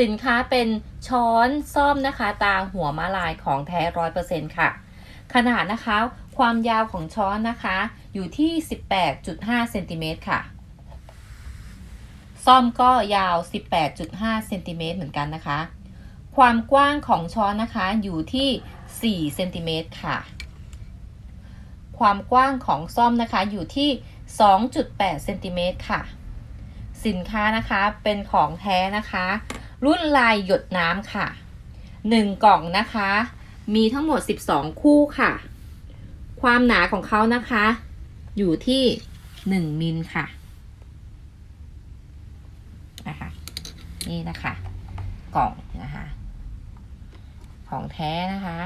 สินค้าเป็นช้อนซ่อมนะคะ ตาหัวมาลายของแท้ร้อยเปอร์เซ็นค่ะ ขนาดนะคะ ความยาวของช้อนนะคะ อยู่ที่ 18.5เซนติเมตรค่ะ ซ่อมก็ยาว 18.5เซนติเมตรเหมือนกันนะคะ ความกว้างของช้อนนะคะอยู่ที่4เซนติเมตรค่ะ ความกว้างของซ่อมนะคะอยู่ที่ 2.8เซนติเมตรค่ะ สินค้านะคะเป็นของแท้นะคะ รุ่นลายหยดน้ำค่ะ 1 กล่องนะคะ มีทั้งหมด 12 คู่ค่ะ ความหนาของเขานะคะ อยู่ที่ 1มิลค่ะนะคะนี่นะคะ กล่องนะคะ ของแท้นะคะ